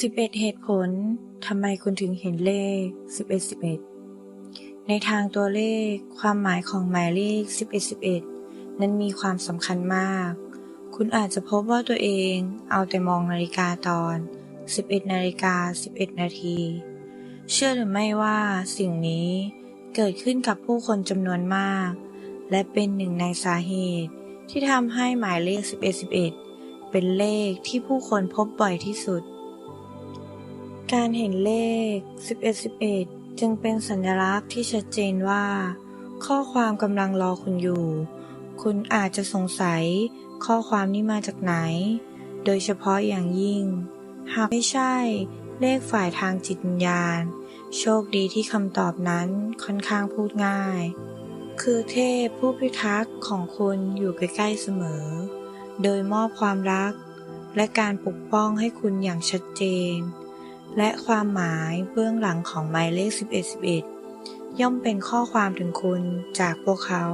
11 เหตุผลทำไมคุณถึงเห็นเลข 11 11 ในทางตัวเลข ความหมายของหมายเลข 11 11 นั้นมีความสำคัญมาก คุณอาจจะพบว่าตัวเองเอาแต่มองนาฬิกาตอน 11 นาฬิกา 11 นาที เชื่อหรือไม่ว่าสิ่งนี้เกิดขึ้นกับผู้คนจำนวนมาก และเป็นหนึ่งในสาเหตุ ที่ทำให้หมายเลข 11 11 เป็นเลขที่ผู้คนพบบ่อยที่สุด การเห็นเลข 11 11 จึงเป็นสัญลักษณ์ที่ชัดเจนว่า ข้อความกำลังรอคุณอยู่ คุณอาจจะสงสัย ข้อความนี้มาจากไหน โดยเฉพาะอย่างยิ่ง หากไม่ใช่ เลขฝ่ายทางจิตวิญญาณ โชคดีที่คำตอบนั้นค่อนข้างพูดง่าย คือเทพผู้พิทักษ์ของคุณอยู่ใกล้ๆเสมอ โดยมอบความรัก และการปกป้องให้คุณอย่างชัดเจน และความหมายเบื้องหลังของหมายเลข 11 11 ย่อมเป็นข้อความถึงคุณจากพวกเขา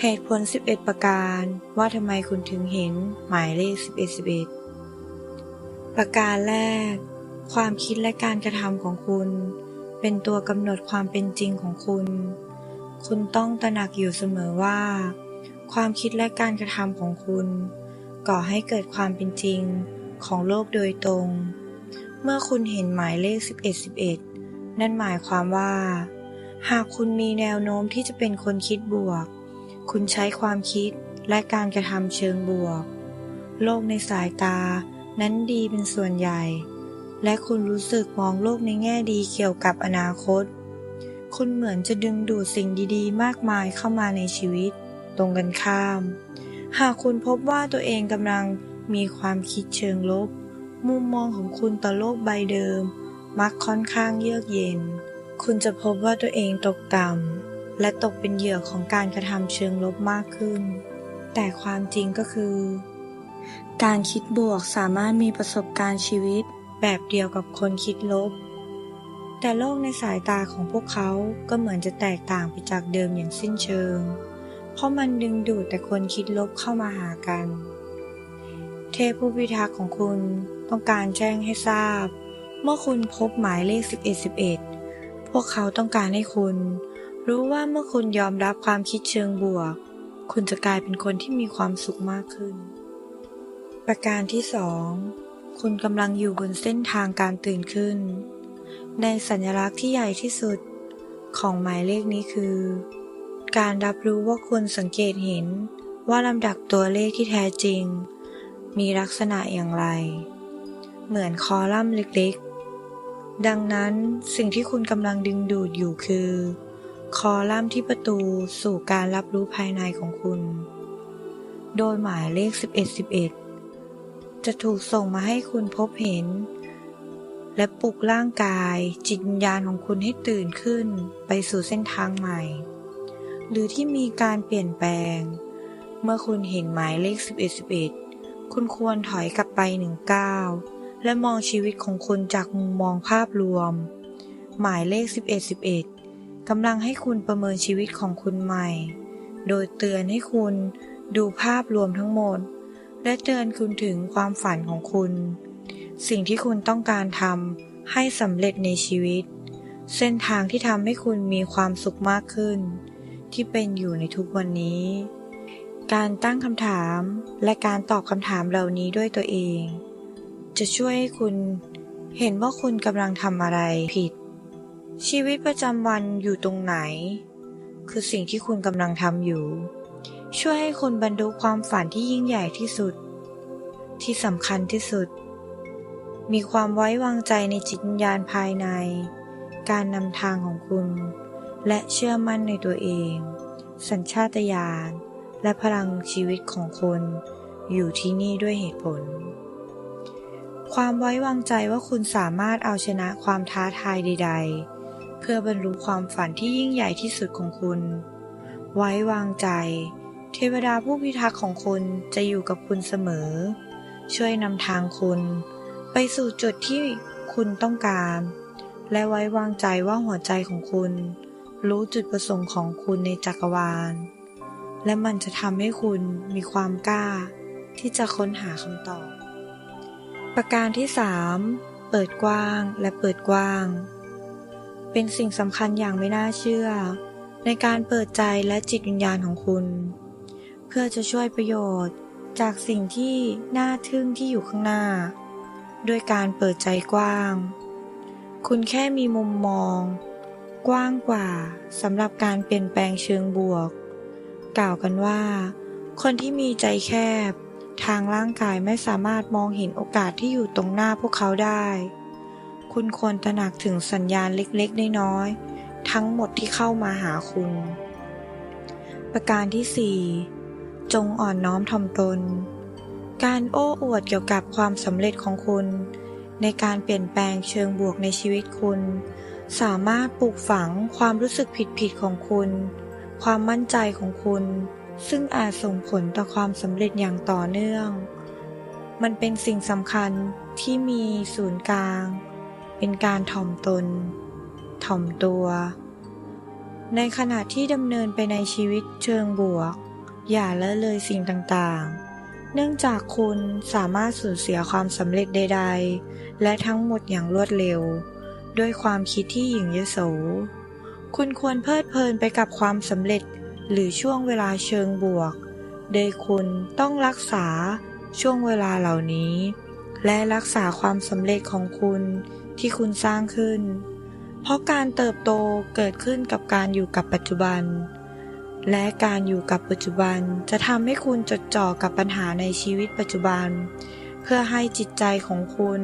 เหตุผล 11 ประการว่าทำไมคุณถึงเห็นหมายเลข 11 11 ประการแรก ความคิดและการกระทำของคุณ เป็นตัวกำหนดความเป็นจริงของคุณ คุณต้องตระหนักอยู่เสมอว่า ความคิดและการกระทำของคุณ ก่อให้เกิดความเป็นจริงของโลกโดยตรง เมื่อคุณเห็นหมายเลข 11 11 นั่นหมายความว่า หากคุณมีแนวโน้มที่จะเป็นคนคิดบวก คุณใช้ความคิดและการกระทำเชิงบวก โลกในสายตานั้นดีเป็นส่วนใหญ่ และคุณรู้สึกมองโลกในแง่ดีเกี่ยวกับอนาคต คุณเหมือนจะดึงดูดสิ่งดีๆ มากมายเข้ามาในชีวิต ตรงกันข้าม หากคุณพบว่าตัวเองกำลังมีความคิดเชิงลบ มุมมองของคุณต่อโลกใบเดิม มักค่อนข้างเยือกเย็น คุณจะพบว่าตัวเองตกต่ำ และตกเป็นเหยื่อของการกระทำเชิงลบมากขึ้น แต่ความจริงก็คือ การคิดบวกสามารถมีประสบการณ์ชีวิตแบบเดียวกับคนคิดลบ แต่โลกในสายตาของพวกเขาก็เหมือนจะแตกต่างไปจากเดิมอย่างสิ้นเชิง เพราะมันดึงดูดแต่คนคิดลบเข้ามาหากัน เทพผู้พิทักษ์ของคุณต้องการแจ้งให้ทราบ เมื่อคุณพบหมายเลข 11 11 พวกเขาต้องการให้คุณ รู้ว่าเมื่อคุณยอมรับความคิดเชิงบวก คุณจะกลายเป็นคนที่มีความสุขมากขึ้น ประการที่สองคุณกำลังอยู่บนเส้นทางการตื่นขึ้น ในสัญลักษณ์ที่ใหญ่ที่สุดของหมายเลขนี้คือ การรับรู้ว่าคุณสังเกตเห็นว่าลำดับตัวเลขที่แท้จริง มีลักษณะอย่างไร เหมือนคอลัมน์เล็กๆ ดังนั้นสิ่งที่คุณกำลังดึงดูดอยู่คือ คอลัมน์ที่ประตูสู่การรับรู้ภายในของคุณ โดยหมายเลข 11 11 จะถูกส่งมาให้คุณพบเห็น และปลุกร่างกายจิตวิญญาณของคุณให้ตื่นขึ้นไปสู่เส้นทางใหม่ หรือที่มีการเปลี่ยนแปลง เมื่อคุณเห็นหมายเลข 11 11 คุณควรถอยกลับไปหนึ่งก้าวและมองชีวิตของคุณจากมุมมองภาพรวม หมายเลข 11 11กำลังให้คุณประเมินชีวิตของคุณใหม่ โดยเตือนให้คุณดูภาพรวมทั้งหมด และเตือนคุณถึงความฝันของคุณ สิ่งที่คุณต้องการทำให้สำเร็จในชีวิต เส้นทางที่ทำให้คุณมีความสุขมากขึ้น ที่เป็นอยู่ในทุกวันนี้ การตั้งคำถามและการตอบคำถามเหล่านี้ด้วยตัวเอง จะช่วยให้คุณเห็นว่าคุณกำลังทำอะไรผิด ชีวิตประจำวันอยู่ตรงไหน คือสิ่งที่คุณกำลังทำอยู่ ช่วยให้คุณบรรลุความฝันที่ยิ่งใหญ่ที่สุด ที่สำคัญที่สุด มีความไว้วางใจในจิตวิญญาณภายใน การนำทางของคุณ และเชื่อมั่นในตัวเอง สัญชาตญาณ และพลังชีวิตของคุณอยู่ที่นี่ด้วยเหตุผล ความไว้วางใจว่าคุณสามารถเอาชนะความท้าทายใด ๆ เพื่อบรรลุความฝันที่ยิ่งใหญ่ที่สุดของคุณ ไว้วางใจ เทวดาผู้พิทักษ์ของคุณจะอยู่กับคุณเสมอ ช่วยนำทางคุณ ไปสู่จุดที่คุณต้องการ และไว้วางใจว่าหัวใจของคุณ รู้จุดประสงค์ของคุณในจักรวาล และมันจะทำให้คุณมีความกล้า ที่จะค้นหาคำตอบ ประการที่สามเปิดกว้างและเปิดกว้าง เป็นสิ่งสำคัญอย่างไม่น่าเชื่อ ในการเปิดใจและจิตวิญญาณของคุณ เพื่อจะช่วยประโยชน์จากสิ่งที่น่าทึ่งที่อยู่ข้างหน้า ด้วยการเปิดใจกว้าง คุณแค่มีมุมมอง กว้างกว่าสำหรับการเปลี่ยนแปลงเชิงบวก กล่าวกันว่า คนที่มีใจแคบ ทางร่างกายไม่สามารถมองเห็นโอกาสที่อยู่ตรงหน้าพวกเขาได้ คุณควรตระหนักถึงสัญญาณเล็กๆ น้อยๆ ทั้งหมดที่เข้ามาหาคุณ ประการที่ 4 จงอ่อนน้อมถ่อมตน การโอ้อวดเกี่ยวกับความสำเร็จของคุณ ในการเปลี่ยนแปลงเชิงบวกในชีวิตคุณ สามารถปลูกฝังความรู้สึกผิดๆของคุณ ความมั่นใจของคุณ ซึ่งอาจส่งผลต่อความสำเร็จอย่างต่อเนื่อง มันเป็นสิ่งสำคัญที่มีศูนย์กลาง เป็นการถ่อมตน ถ่อมตัว ในขณะที่ดำเนินไปในชีวิตเชิงบวก อย่าละเลยสิ่งต่างๆ เนื่องจากคุณสามารถสูญเสียความสำเร็จใด ๆ และทั้งหมดอย่างรวดเร็ว ด้วยความคิดที่หยิ่งยโส คุณควรเพลิดเพลินไปกับความสำเร็จ หรือช่วงเวลาเชิงบวก โดยคุณต้องรักษาช่วงเวลาเหล่านี้ และรักษาความสำเร็จของคุณที่คุณสร้างขึ้น เพราะการเติบโตเกิดขึ้นกับการอยู่กับปัจจุบัน และการอยู่กับปัจจุบันจะทำให้คุณจดจ่อกับปัญหาในชีวิตปัจจุบัน เพื่อให้จิตใจของคุณ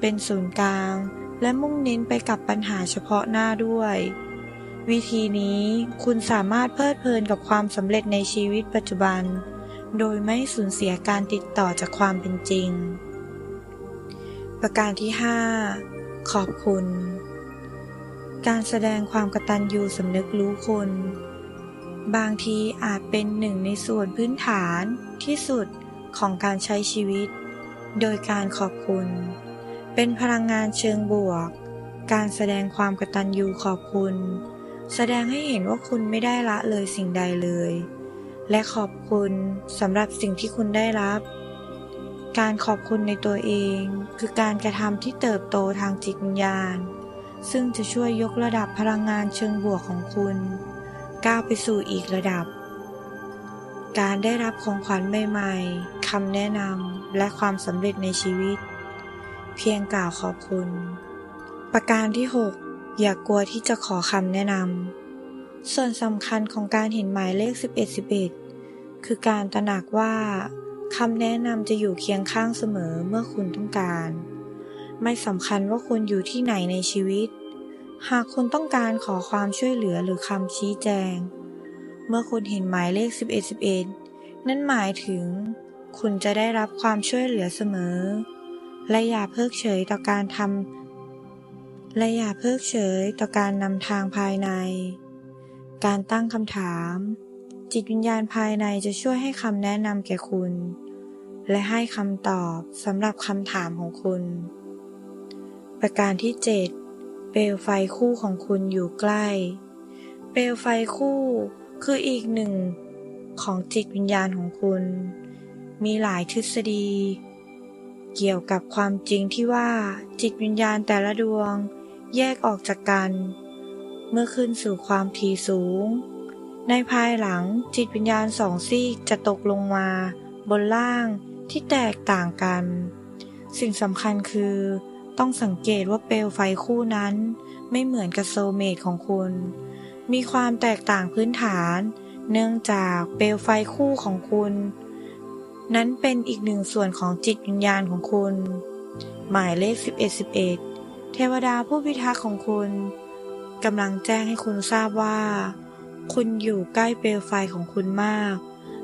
เป็นศูนย์กลาง และมุ่งเน้นไปกับปัญหาเฉพาะหน้าด้วย วิธีนี้คุณสามารถเพลิดเพลินกับความสำเร็จในชีวิตปัจจุบัน โดยไม่สูญเสียการติดต่อจากความเป็นจริง ประการที่ 5 ขอบคุณ การแสดงความกตัญญูสำนึกรู้คุณ บางทีอาจเป็นหนึ่งในส่วนพื้นฐานที่สุดของการใช้ชีวิต โดยการขอบคุณ เป็นพลังงานเชิงบวก การแสดงความกตัญญูขอบคุณ แสดงให้เห็นว่าคุณไม่ได้ละเลยสิ่งใดเลย และขอบคุณสำหรับสิ่งที่คุณได้รับ การขอบคุณในตัวเอง คือการกระทำที่เติบโตทางจิตวิญญาณ ซึ่งจะช่วยยกระดับพลังงานเชิงบวกของคุณ ก้าวไปสู่อีกระดับ การได้รับของขวัญใหม่ๆคำแนะนำและความสำเร็จในชีวิต เพียงกล่าวขอบคุณ ประการที่ 6 อย่ากกลัวที่จะขอคำแนะนำ ส่วนสำคัญของการเห็นหมายเลข 1111 คือการตระหนักว่าคำแนะนำจะอยู่เคียงข้างเสมอเมื่อคุณต้องการ ไม่สำคัญว่าคุณอยู่ที่ไหนในชีวิต หากคุณต้องการขอความช่วยเหลือหรือคำชี้แจง เมื่อคุณเห็นหมายเลข 1111 นั่นหมายถึง คุณจะได้รับความช่วยเหลือเสมอ และอย่าเพิกเฉยต่อการทำ และอย่าเพิกเฉยต่อการนำทางภายใน การตั้งคำถาม จิตวิญญาณภายในจะช่วยให้คำแนะนำแก่คุณ และให้คำตอบสำหรับคำถามของคุณ ประการที่ 7 เปลวไฟคู่ของคุณอยู่ใกล้ เปลวไฟคู่คืออีกหนึ่งของจิตวิญญาณของคุณ มีหลายทฤษฎี เกี่ยวกับความจริงที่ว่าจิตวิญญาณแต่ละดวง แยกออกจากกัน เมื่อขึ้นสู่ความถี่สูง ในภายหลังจิตวิญญาณสองซีกจะตกลงมา บนล่างที่แตกต่างกัน สิ่งสำคัญคือ ต้องสังเกตว่าเปลวไฟคู่นั้นไม่เหมือนกับโซเมตของคุณ มีความแตกต่างพื้นฐาน เนื่องจากเปลวไฟคู่ของคุณ นั้นเป็นอีกหนึ่งส่วนของจิตวิญญาณของคุณ หมายเลข 1111 เทวดาผู้พิทักษ์ของคุณกำลังแจ้งให้คุณทราบว่า คุณอยู่ใกล้เปลวไฟของคุณมาก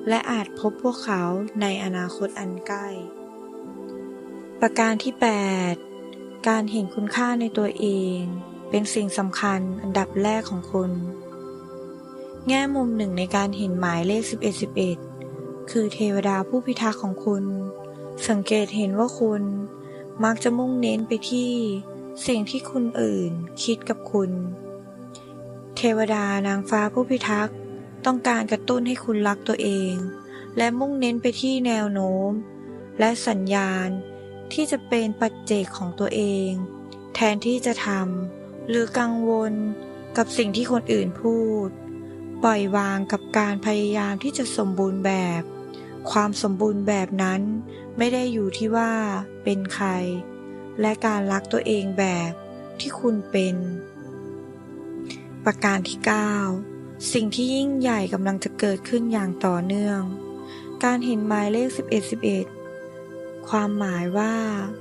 และอาจพบพวกเขาในอนาคตอันใกล้ ประการที่ 8 การเห็นคุณค่าในตัวเอง เป็นสิ่งสำคัญอันดับแรกของคุณ แง่มุมหนึ่งในการเห็นหมายเลข 1111 คือเทวดาผู้พิทักษ์ของคุณ สังเกตเห็นว่าคุณมักจะมุ่งเน้นไปที่ สิ่งที่คุณอื่นคิดกับคุณ เทวดานางฟ้าผู้พิทักษ์ต้องการกระตุ้นให้คุณรักตัวเอง และมุ่งเน้นไปที่แนวโน้ม และสัญญาณที่จะเป็นปัจเจกของตัวเอง แทนที่จะทำหรือกังวลกับสิ่งที่คนอื่นพูด ปล่อยวางกับการพยายามที่จะสมบูรณ์แบบ ความสมบูรณ์แบบนั้น ไม่ได้อยู่ที่ว่าเป็นใคร และการรักตัวเองแบบที่คุณเป็น ประการที่ 9 สิ่งที่ยิ่งใหญ่กำลังจะเกิดขึ้นอย่างต่อเนื่อง การเห็นหมายเลข 11 11 ความหมายว่า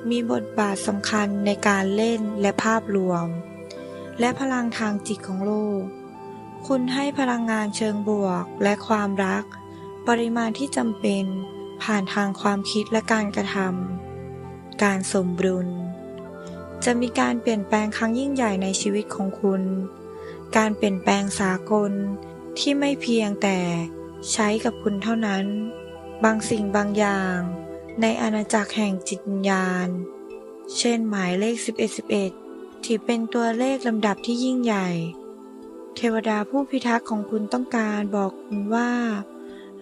มีบทบาทสำคัญในการเล่นและภาพรวม และพลังทางจิตของโลก คุณให้พลังงานเชิงบวกและความรัก ปริมาณที่จำเป็นผ่านทางความคิดและการกระทำการสมดุล จะมีการเปลี่ยนแปลงครั้งยิ่งใหญ่ในชีวิตของคุณ การเปลี่ยนแปลงสากลที่ไม่เพียงแต่ใช้กับคุณเท่านั้น บางสิ่งบางอย่าง ในอาณาจักรแห่งจิตวิญญาณ เช่นหมายเลข 1111ที่เป็นตัวเลขลำดับที่ยิ่งใหญ่ เทวดาผู้พิทักษ์ของคุณต้องการบอกคุณว่า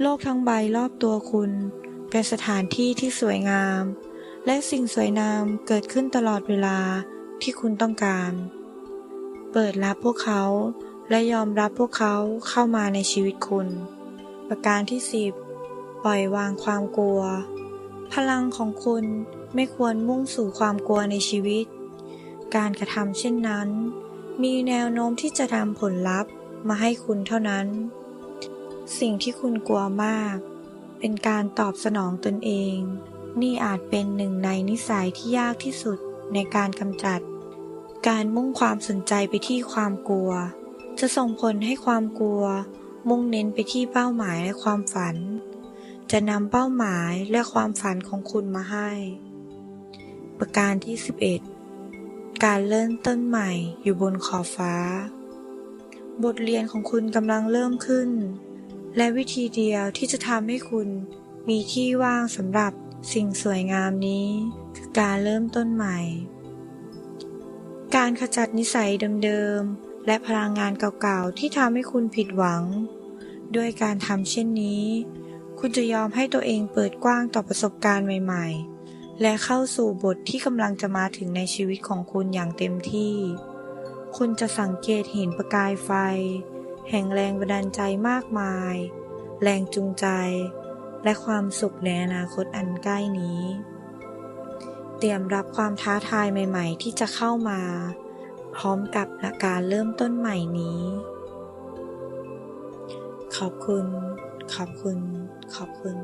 โลกทั้งใบรอบตัวคุณ เป็นสถานที่ที่สวยงาม และสิ่งสวยงามเกิดขึ้นตลอดเวลาที่คุณต้องการ เปิดรับพวกเขา และยอมรับพวกเขาเข้ามาในชีวิตคุณ ประการที่ 10 ปล่อยวางความกลัว พลังของคุณไม่ควรมุ่งสู่ความกลัวในชีวิต การกระทำเช่นนั้น มีแนวโน้มที่จะนำผลลัพธ์มาให้คุณเท่านั้น สิ่งที่คุณกลัวมาก เป็นการตอบสนองตนเอง นี่อาจเป็นหนึ่งในนิสัยที่ยากที่สุดในการกำจัด การมุ่งความสนใจไปที่ความกลัว จะส่งผลให้ความกลัว มุ่งเน้นไปที่เป้าหมายและความฝัน จะนำเป้าหมายและความฝันของคุณมาให้ ประการที่ 11 การเริ่มต้นใหม่อยู่บนขอบฟ้า บทเรียนของคุณกำลังเริ่มขึ้น และวิธีเดียวที่จะทำให้คุณมีที่ว่างสำหรับ สิ่งสวยงามนี้คือการเริ่มต้นใหม่ การขจัดนิสัยเดิมๆ และพลังงานเก่าๆ ที่ทำให้คุณผิดหวัง ด้วยการทำเช่นนี้ คุณจะยอมให้ตัวเองเปิดกว้างต่อประสบการณ์ใหม่ ๆ และเข้าสู่บทที่กำลังจะมาถึงในชีวิตของคุณอย่างเต็มที่ คุณจะสังเกตเห็นประกายไฟ แห่งแรงบันดาลใจมากมาย แรงจูงใจ และความสุขในอนาคตอันใกล้นี้ เตรียมรับความท้าทายใหม่ ๆ ที่จะเข้ามา พร้อมกับการเริ่มต้นใหม่นี้ ขอบคุณ ขอบคุณ ขอบคุณ